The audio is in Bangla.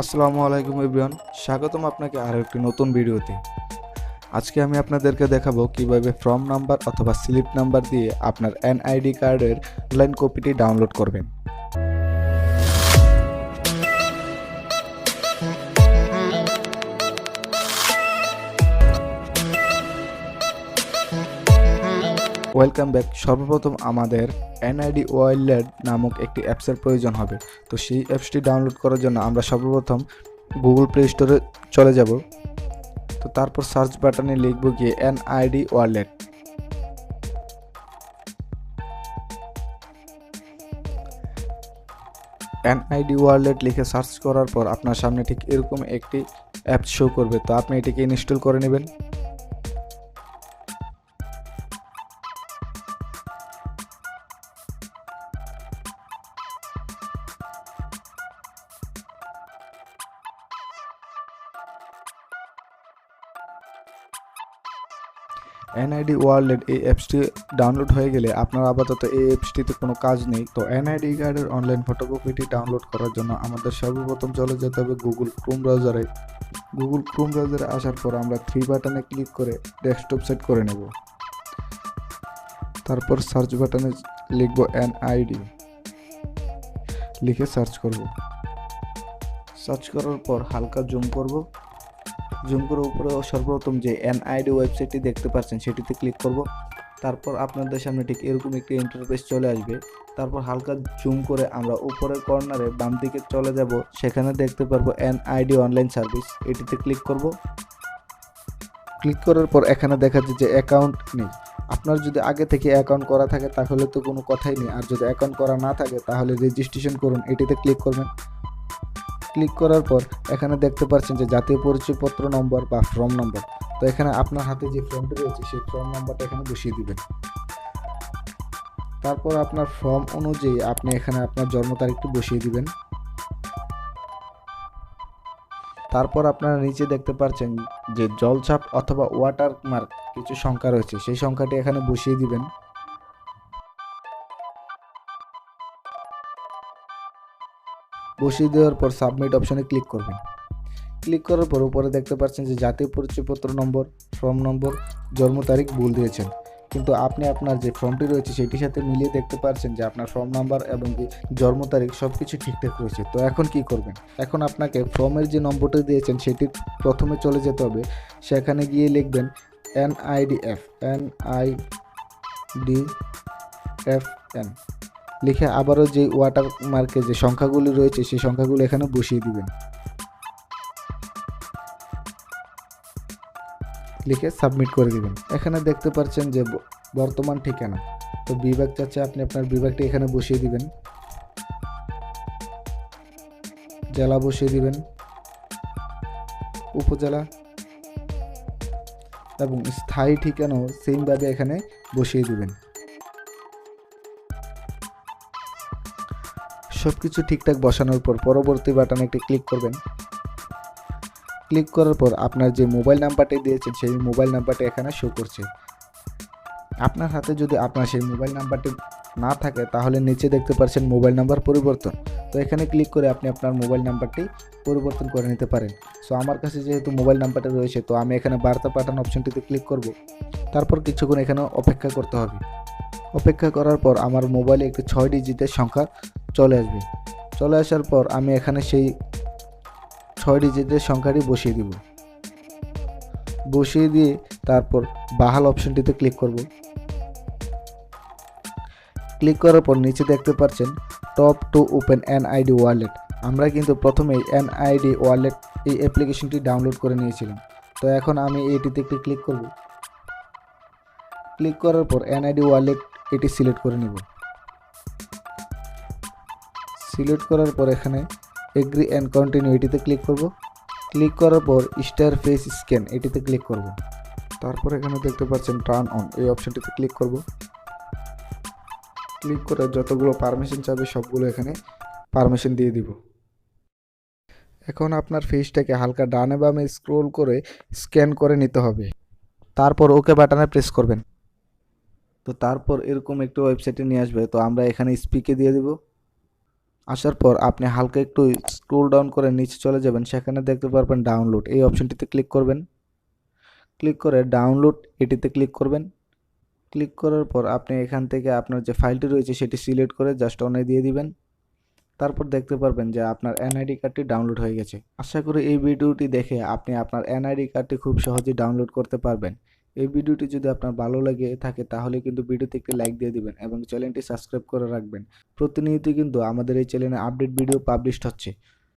আসসালামু আলাইকুম এভরিওয়ান, স্বাগতম আপনাকে আরও একটি নতুন ভিডিওতে। আজকে আমি আপনাদেরকে দেখাবো কীভাবে ফর্ম নাম্বার অথবা স্লিপ নাম্বার দিয়ে আপনার এনআইডি কার্ডের অনলাইন কপিটি ডাউনলোড করবেন। ওয়েলকাম ব্যাক সর্বপ্রথম আমাদের এনআইডি ওয়াইল্ড নামক একটি অ্যাপসের প্রয়োজন হবে। তো সেই অ্যাপসটি ডাউনলোড করার জন্য আমরা সর্বপ্রথম গুগল প্লে স্টোরে চলে যাব। তো তারপর সার্চ বাটনে লিখব গিয়ে এনআইডি ওয়ালেট এনআইডি ওয়ালেট লিখে সার্চ করার পর আপনার সামনে ঠিক এরকম একটি অ্যাপ শো করবে। তো আপনি এটিকে ইনস্টল করে নেবেন। এনআইডি ওয়ালেট এই অ্যাপসটি ডাউনলোড হয়ে গেলে আপনার আপাতত এই অ্যাপসটিতে কোনো কাজ নেই। তো এনআইডি কার্ডের অনলাইন ফটোকপিটি ডাউনলোড করার জন্য আমাদের সর্বপ্রথম চলে যেতে হবে গুগল ক্রোম ব্রাউজারে গুগল ক্রোম ব্রাউজারে আসার পর আমরা থ্রি বাটনে ক্লিক করে ডেস্কটপ সেট করে নেব। তারপর সার্চ বাটনে লিখব এনআইডি লিখে সার্চ করব। সার্চ করার পর হালকা জুম করব। জুম করে উপরে সর্বপ্রথম যে এনআইডি ওয়েবসাইটটি দেখতে পাচ্ছেন, সেটিতে ক্লিক করব। তারপর আপনাদের সামনে ঠিক এরকম একটি ইন্টারফেস চলে আসবে। তারপর হালকা জুম করে আমরা উপরের কর্নারে বাম দিকে চলে যাব। সেখানে দেখতে পারব এনআইডি অনলাইন সার্ভিস এটিতে ক্লিক করব। ক্লিক করার পর এখানে দেখা যাচ্ছে যে অ্যাকাউন্ট নেই। আপনার যদি আগে থেকে অ্যাকাউন্ট করা থাকে, তাহলে তো কোনো কথাই নেই। আর যদি অ্যাকাউন্ট করা না থাকে, তাহলে রেজিস্ট্রেশন করুন, এটিতে ক্লিক করবেন। ক্লিক করার পর এখানে দেখতে পাচ্ছেন যে জাতীয় পরিচয়পত্র নম্বর বা ফর্ম নম্বর তো এখানে আপনার হাতে যে ফর্মটি রয়েছে, সেই ফর্ম নম্বরটা এখানে বসিয়ে দিবেন। তারপর আপনার ফর্ম অনুযায়ী আপনি এখানে আপনার জন্ম তারিখটি বসিয়ে দিবেন। তারপর আপনারা নিচে দেখতে পাচ্ছেন যে জলছাপ অথবা ওয়াটার মার্ক কিছু সংখ্যা রয়েছে, সেই সংখ্যাটি এখানে বসিয়ে দিবেন। বসিয়ে দেওয়ার পর সাবমিট অপশনে ক্লিক করবেন। ক্লিক করার পর উপরে দেখতে পাচ্ছেন যে জাতীয় পরিচয়পত্র নম্বর ফর্ম নম্বর, জন্ম তারিখ ভুল দিয়েছেন। কিন্তু আপনি আপনার যে ফর্মটি রয়েছে সেটির সাথে মিলিয়ে দেখতে পাচ্ছেন যে আপনার ফর্ম নাম্বার এবং জন্ম তারিখ সব কিছু ঠিকঠাক রয়েছে। তো এখন কি করবেন? এখন আপনাকে ফর্মের যে নম্বরটি দিয়েছেন সেটি প্রথমে চলে যেতে হবে। সেখানে গিয়ে লিখবেন এনআইডিএফ এনআইডি এফ এন লিখে আবারও যে ওয়াটার মার্কে যে সংখ্যাগুলি রয়েছে, সেই সংখ্যাগুলো এখানে বসিয়ে দিবেন। লিখে সাবমিট করে দিবেন। এখানে দেখতে পাচ্ছেন যে বর্তমান ঠিকানা। তো বিভাগ চাচ্ছে আপনি আপনার বিভাগটি এখানে বসিয়ে দিবেন। জেলা বসিয়ে দিবেন। উপজেলা এবং স্থায়ী ঠিকানাও সেমভাবে এখানে বসিয়ে দিবেন। সব কিছু ঠিকঠাক বসানোর পর পরবর্তী বাটনে একটি ক্লিক করবেন। ক্লিক করার পর আপনার যে মোবাইল নাম্বারটি দিয়েছেন, সেই মোবাইল নাম্বারটি এখানে শো করছে। আপনার হাতে যদি আপনার সেই মোবাইল নাম্বারটি না থাকে, তাহলে নিচে দেখতে পাচ্ছেন মোবাইল নাম্বার পরিবর্তন। তো এখানে ক্লিক করে আপনি আপনার মোবাইল নাম্বারটি পরিবর্তন করে নিতে পারেন। সো আমার কাছে যেহেতু মোবাইল নাম্বারটা রয়েছে, তো আমি এখানে বার্তা পাঠানো অপশনটিতে ক্লিক করব। তারপর কিছুক্ষণ এখানে অপেক্ষা করতে হবে। অপেক্ষা করার পর আমার মোবাইলে একটি ছয় ডিজিটের সংখ্যা চলে আসবে। চলে আসার পর আমি এখানে সেই ছয় ডিজিটের সংখ্যাটি বসিয়ে দিব। বসিয়ে দিয়ে তারপর বাহাল অপশনটিতে ক্লিক করব। ক্লিক করার পর নিচে দেখতে পাচ্ছেন, tap to open N NID wallet. আমরা কিন্তু প্রথমেই এনআইডি ওয়ালেট এই অ্যাপ্লিকেশনটি ডাউনলোড করে নিয়েছিলাম। তো এখন আমি এটিতে একটি ক্লিক করব। ক্লিক করার পর এনআইডি ওয়ালেট এটি সিলেক্ট করে নেব। সিলেক্ট করার পর এখানে এগ্রি অ্যান্ড কন্টিনিউ এটিতে ক্লিক করব। ক্লিক করার পর স্টার ফেস স্ক্যান এটিতে ক্লিক করব। তারপর এখানে দেখতে পাচ্ছেন টার্ন অন এই অপশনটিতে ক্লিক করব। ক্লিক করে যতগুলো পারমিশন চাবে সবগুলো এখানে পারমিশন দিয়ে দিব। এখন আপনার ফেসটাকে হালকা ডানে বামে স্ক্রোল করে স্ক্যান করে নিতে হবে। তারপর ওকে বাটনে প্রেস করবেন। তো তারপর এরকম একটি ওয়েবসাইটে নিয়ে আসবে। তো আমরা এখানে স্পিকে দিয়ে দিব। আসার পর আপনি হালকা একটু স্ক্রোল ডাউন করে নিচে চলে যাবেন। সেখানে দেখতে পারবেন ডাউনলোড এই অপশনটিতে ক্লিক করবেন। ক্লিক করে ডাউনলোড এটিতে ক্লিক করবেন। ক্লিক করার পর আপনি এখান থেকে আপনার যে ফাইলটি রয়েছে সেটি সিলেক্ট করে জাস্ট অনে দিয়ে দিবেন। তারপর দেখতে পারবেন যে আপনার এনআইডি কার্ডটি ডাউনলোড হয়ে গেছে। আশা করি এই ভিডিওটি দেখে আপনি আপনার এনআইডি কার্ডটি খুব সহজেই ডাউনলোড করতে পারবেন। এই ভিডিওটি যদি আপনার ভালো লাগে থাকে, তাহলে কিন্তু ভিডিওতে একটি লাইক দিয়ে দিবেন এবং চ্যানেলটি সাবস্ক্রাইব করে রাখবেন। প্রতিনিয়ত কিন্তু আমাদের এই চ্যানেলে আপডেট ভিডিও পাবলিশড হচ্ছে।